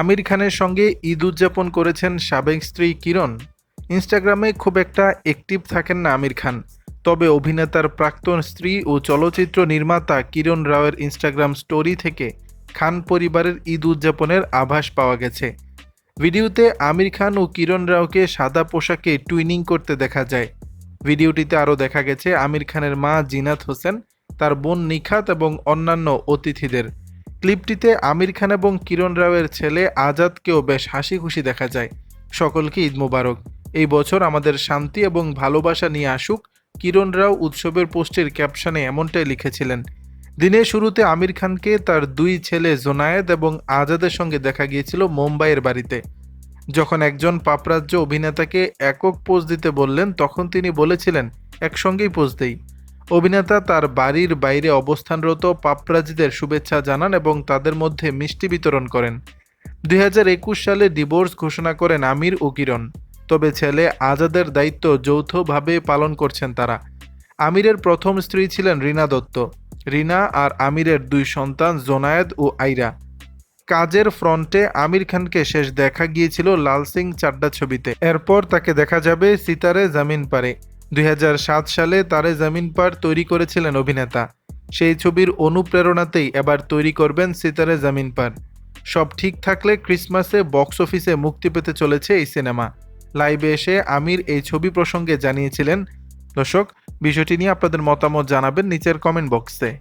আমির খানের সঙ্গে ঈদ উদযাপন করেছেন সাবেক স্ত্রী কিরণ। ইনস্টাগ্রামে খুব একটা অ্যাক্টিভ থাকেন না আমির খান। তবে অভিনেতার প্রাক্তন স্ত্রী ও চলচ্চিত্র নির্মাতা কিরণ রাওয়ের ইনস্টাগ্রাম স্টোরি থেকে খান পরিবারের ঈদ উদযাপনের আভাস পাওয়া গেছে। ভিডিওতে আমির খান ও কিরণ রাওকে সাদা পোশাকে টুইনিং করতে দেখা যায়। ভিডিওটিতে আরও দেখা গেছে আমির খানের মা জিনাত হোসেন, তার বোন নিখাত এবং অন্যান্য অতিথিদের। ক্লিপটিতে আমির খান এবং কিরণ রাওয়ের ছেলে আজাদকেও বেশ হাসি খুশি দেখা যায়। সকলকে ঈদ মোবারক। এই বছর আমাদের শান্তি এবং ভালোবাসা নিয়ে আসুক, কিরণ রাও উৎসবের পোস্টের ক্যাপশনে এমনটাই লিখেছিলেন, দিনের শুরুতে আমির খানকে তার দুই ছেলে জোনায়েদ এবং আজাদের সঙ্গে দেখা গিয়েছিল মুম্বাইয়ের বাড়িতে। যখন একজন পাপরাজ্য অভিনেতাকে একক পোজ দিতে বললেন, তখন তিনি বলেছিলেন, একসঙ্গেই পোজ দেই। অভিনেতা তার বাড়ির বাইরে অবস্থানরত পাপরাজিদের শুভেচ্ছা জানান এবং তাদের মধ্যে মিষ্টি বিতরণ করেন। দুই হাজার একুশ সালে ডিভোর্স ঘোষণা করেন আমির ও কিরণ। তবে ছেলে আজাদের দায়িত্ব যৌথভাবে পালন করছেন তারা। আমিরের প্রথম স্ত্রী ছিলেন রিনা দত্ত। রিনা আর আমিরের দুই সন্তান জোনায়েদ ও আইরা। কাজের ফ্রন্টে আমির খানকে শেষ দেখা গিয়েছিল লাল সিং চাড্ডা ছবিতে। এরপর তাকে দেখা যাবে সিতারে জামিন পারে। দুই হাজার সাত সালে তারে জামিন পার তৈরি করেছিলেন অভিনেতা। সেই ছবির অনুপ্রেরণাতেই এবার তৈরি করবেন সিতারে জামিন পার। সব ঠিক থাকলে ক্রিসমাসে বক্স অফিসে মুক্তি পেতে চলেছে এই সিনেমা। লাইভে এসে আমির এই ছবি প্রসঙ্গে জানিয়েছিলেন, দর্শক, বিষয়টি নিয়ে আপনাদের মতামত জানাবেন নিচের কমেন্ট বক্সে